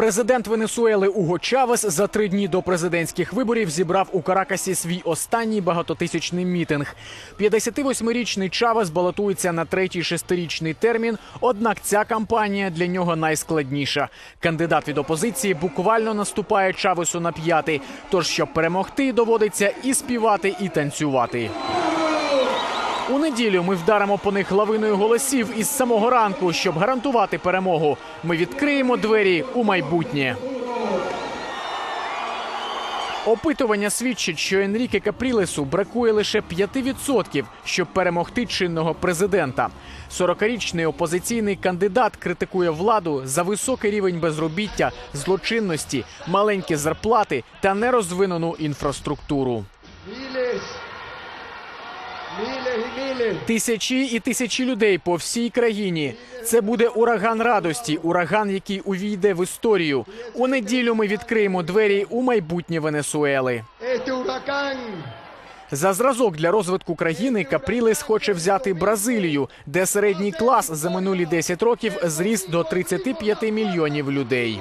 Президент Венесуели Уго Чавес за три дні до президентських виборів зібрав у Каракасі свій останній багатотисячний мітинг. 58-річний Чавес балотується на третій шестирічний термін. Однак ця кампанія для нього найскладніша. Кандидат від опозиції буквально наступає Чавесу на п'яти. Тож, щоб перемогти, доводиться і співати, і танцювати. У неділю ми вдаримо по них лавиною голосів із самого ранку, щоб гарантувати перемогу. Ми відкриємо двері у майбутнє. Опитування свідчить, що Енріке Капрілесу бракує лише 5%, щоб перемогти чинного президента. 40-річний опозиційний кандидат критикує владу за високий рівень безробіття, злочинності, маленькі зарплати та нерозвинену інфраструктуру. Тисячі і тисячі людей по всій країні. Це буде ураган радості, ураган, який увійде в історію. У неділю ми відкриємо двері у майбутнє Венесуели. За зразок для розвитку країни Капрілес хоче взяти Бразилію, де середній клас за минулі 10 років зріс до 35 мільйонів людей.